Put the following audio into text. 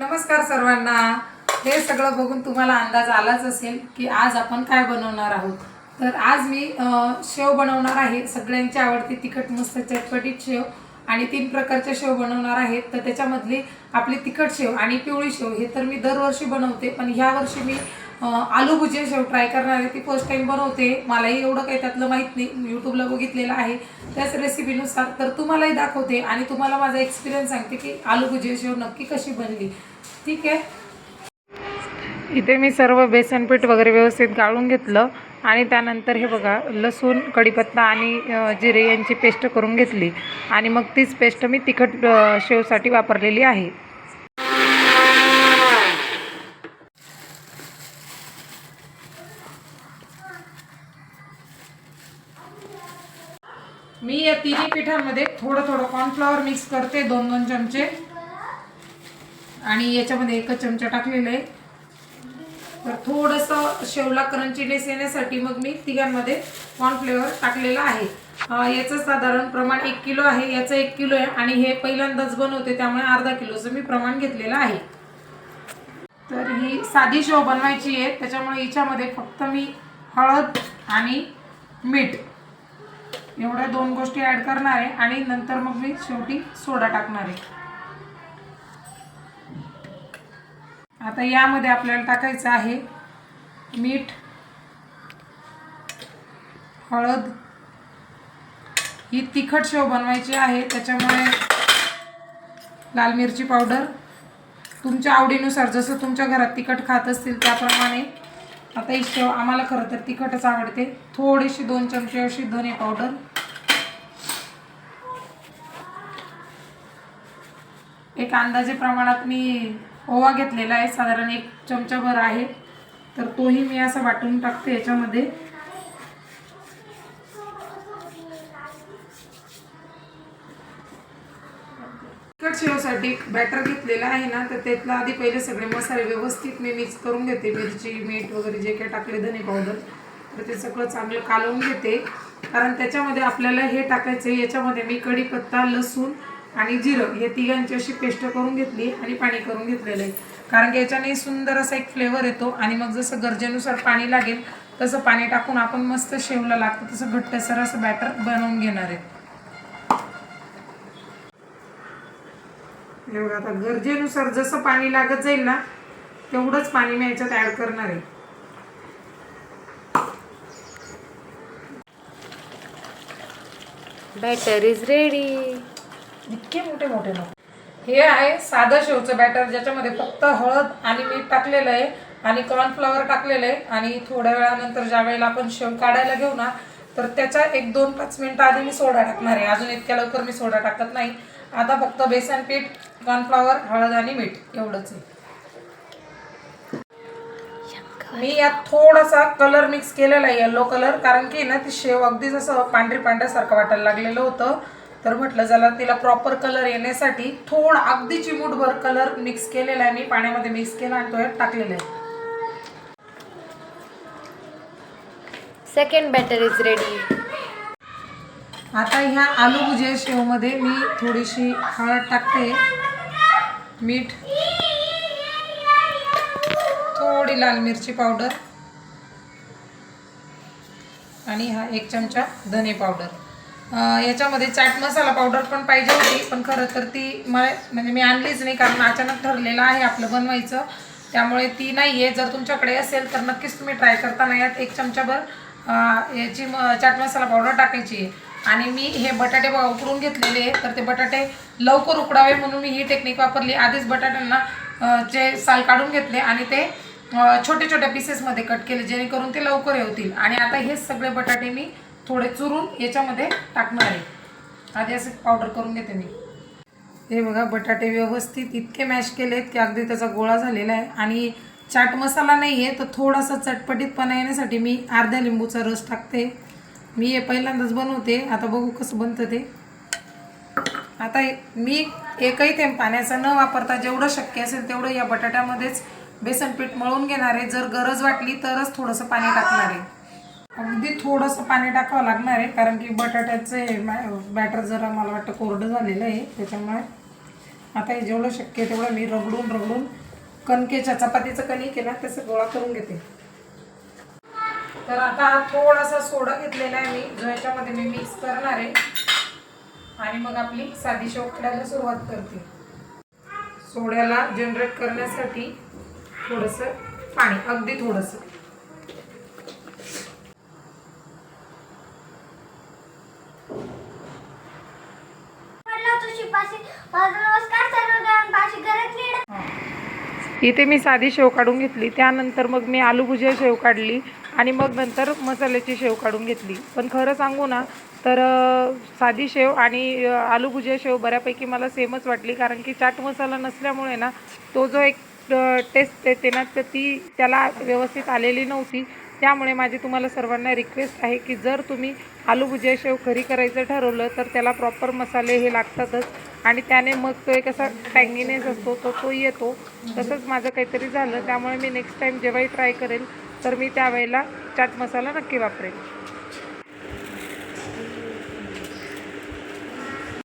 नमस्कार सर्वांना. हे सगळं बघून तुम्हाला अंदाज आलाच असेल की आज आपण काय बनवणार आहोत. तर आज मी शेव बनवणार आहे. सगळ्यांची आवडती तिखट मस्त चटपटीत शेव आणि तीन प्रकारचे शेव बनवणार आहेत तर त्याच्यामधली आपली तिखट शेव आणि पिवळी शेव हे तर मी दरवर्षी बनवते पण ह्या वर्षी मी आलू भुजिया शेव ट्राय करणार आहे. ती फर्स्ट टाइम बनवते. मलाही एवढं काही त्यातलं माहीत नाही. यूट्यूबला बघितलेलं आहे. त्याच रेसिपीनुसार तर तुम्हालाही दाखवते आणि तुम्हाला माझा एक्सपिरियन्स सांगते की आलू भुजिया शेव नक्की कशी बनली. ठीक आहे? इथे मी सर्व बेसन पीठ वगैरे व्यवस्थित गाळून घेतलं आणि त्यानंतर हे बघा लसूण कढीपत्ता आणि जिरे यांची पेस्ट करून घेतली. आणि मग तीच पेस्ट मी तिखट शेवसाठी वापरलेली आहे. मी या तिन्ही पिठांमध्ये थोडं थोडं कॉर्नफ्लॉवर मिक्स करते दोन दोन चमचे. आणि याच्यामध्ये एकच चमचा टाकलेला आहे. तर थोडंसं शेवला क्रंचीनेस येण्यासाठी मग मी तिघांमध्ये कॉर्नफ्लेवर टाकलेलं आहे. याचं साधारण प्रमाण एक किलो आहे याचं एक किलो आहे आणि हे पहिल्यांदाच बनवते त्यामुळे अर्धा किलोचं मी प्रमाण घेतलेलं आहे. तर ही साधी शेव बनवायची आहे त्याच्यामुळे हिच्यामध्ये फक्त मी हळद आणि मीठ एवढ्या दोन गोष्टी ॲड करणार आहे आणि नंतर मग मी शेवटी सोडा टाकणार आहे. आता यामध्ये आपल्याला टाकायचं आहे मीठ हळद. ही तिखट शेव बनवायची आहे त्याच्यामुळे लाल मिरची पावडर. तुमच्या आवडीनुसार जसं तुमच्या घरात तिखट खात असतील त्याप्रमाणे आता ही आम्हाला खरं तर तिखटच आवडते. थोडीशी दोन चमचे अशी धने पावडर. एक अंदाजे प्रमाणात मी ओवा घेतलेला आहे. साधारण एक चमचाभर आहे. तर तोही मी असं वाटून टाकते याच्यामध्ये. तिखट शेवसाठी बॅटर घेतलेला आहे ना तर त्यातला आधी पहिले सगळे मसाले व्यवस्थित मी मिक्स करून घेते. मिरची मीठ वगैरे जे काही टाकले धने पावडर तर ते सगळं चांगलं कालवून घेते. कारण त्याच्यामध्ये आपल्याला हे टाकायचं आहे याच्यामध्ये मी कढीपत्ता लसूण आणि जिरं हे तिघांची अशी पेस्ट करून घेतली आणि पाणी करून घेतलेलं आहे. कारण की याच्याने सुंदर असा एक फ्लेवर येतो आणि मग जसं गरजेनुसार पाणी लागेल तसं पाणी टाकून आपण मस्त शेवला लागतं तसं घट्टसर असं बॅटर बनवून घेणार आहे. एवढं आता गरजेनुसार जसं पाणी लागत जाईल ना तेवढंच पाणी मी याच्यात ऍड करणार आहे. बॅटर इज रेडी इतके मोठे मोठे नको. हे आहे साधं शेवचं बॅटर ज्याच्यामध्ये फक्त हळद आणि मीठ टाकलेलं आहे आणि कॉर्नफ्लॉवर टाकलेलं आहे. आणि थोड्या वेळानंतर ज्या वेळेला आपण शेव काढायला घेऊ ना तर त्याच्या एक दोन पाच मिनिटं आधी मी सोडा टाकणार आहे. अजून इतक्या लवकर मी सोडा टाकत नाही. आता फक्त बेसन पीठ कॉर्नफ्लॉवर हळद आणि मीठ एवढंच आहे. मी यात थोडासा कलर मिक्स केलेला आहे येलो कलर कारण की ना ती शेव अगदी जसं पांढरी पांढऱ्यासारखं वाटायला लागलेलं होतं. तर म्हटलं जरा तिला प्रॉपर कलर येण्यासाठी थोडा अगदी चिमूटभर कलर मिक्स केलेला आहे. मी पाण्यामध्ये मिक्स केला आणि तो यात टाकलेला आहे. सेकंड बॅटर इज रेडी आता ह्या आलू भुजिया शेवमध्ये मी थोडीशी हळद टाकते. मीठ. थोडी लाल मिरची पावडर. आणि हा एक चमचा धने पावडर. याच्यामध्ये चाट मसाला पावडर पण पाहिजे होती पण खरं तर ती मला म्हणजे मी आणलीच नाही कारण अचानक ठरलेलं आहे आपलं बनवायचं. त्यामुळे ती नाही आहे जर तुमच्याकडे असेल तर नक्कीच तुम्ही ट्राय करताना यात एक चमचाभर याची म चाट मसाला पावडर टाकायची आहे. आणि मी हे बटाटे उकडून घेतलेले तर ते बटाटे लवकर उकडावे म्हणून मी ही टेक्निक वापरली. आधीच बटाट्यांना जे साल काढून घेतले आणि ते अं, छोट्या छोट्या पीसेसमध्ये कट केले जेणेकरून ते लवकर होतील आणि आता हे सगळे बटाटे मी थोडे चुरून याच्यामध्ये टाकणार आहे. आधी असं पावडर करून घेते मी. हे बघा बटाटे व्यवस्थित इतके मॅश केलेत की अगदी त्याचा गोळा झालेला आहे. आणि चाट मसाला नाही आहे तर थोडासा चटपटीतपणा येण्यासाठी मी अर्ध्या लिंबूचा रस टाकते. मी हे पहिल्यांदाच बनवते. आता बघू कसं बनतं ते. आता मी एकही थेंब पाण्याचा न वापरता जेवढं शक्य असेल तेवढं या बटाट्यामध्येच बेसनपीठ मळून घेणार आहे. जर गरज वाटली तरच थोडंसं पाणी टाकणार आहे. अगदी थोडंसं पाणी टाकावं लागणार आहे कारण की बटाट्याचं हे बॅटर जरा मला वाटतं कोरडं झालेलं आहे त्याच्यामुळे आता हे जेवढं शक्य आहे तेवढं मी रगडून रगडून कणकेच्या चपातीचं कणिक आहे ना तसं गोळा करून घेते. तर आता थोडासा सोडा घेतलेला आहे मी. जो याच्यामध्ये मी मिक्स करणार आहे. आणि मग आपली साधी शेव करायला सुरुवात करते. सोड्याला जनरेट करण्यासाठी थोडंसं पाणी अगदी थोडंसं. इथे मी साधी शेव काढून घेतली. त्यानंतर मग मी आलू भुजिया शेव काढली. आणि मग नंतर मसाल्याची शेव काढून घेतली. पण खरं सांगू ना तर साधी शेव आणि आलू भुजिया शेव बऱ्यापैकी मला सेमच वाटली. कारण की चाट मसाला नसल्यामुळे ना तो जो एक टेस्ट येते ना तर ती त्याला व्यवस्थित आलेली नव्हती. त्यामुळे माझी तुम्हाला सर्वांना रिक्वेस्ट आहे की जर तुम्ही आलू भुजिया शेव घरी करायचं ठरवलं तर त्याला प्रॉपर मसाले हे लागतातच. आणि त्याने मग तो एक असा टँगीनेस असतो तो तो येतो. तसंच माझं काहीतरी झालं. त्यामुळे मी नेक्स्ट टाईम जेव्हाही ट्राय करेल तर मी त्यावेळेला चाट मसाला नक्की वापरेन.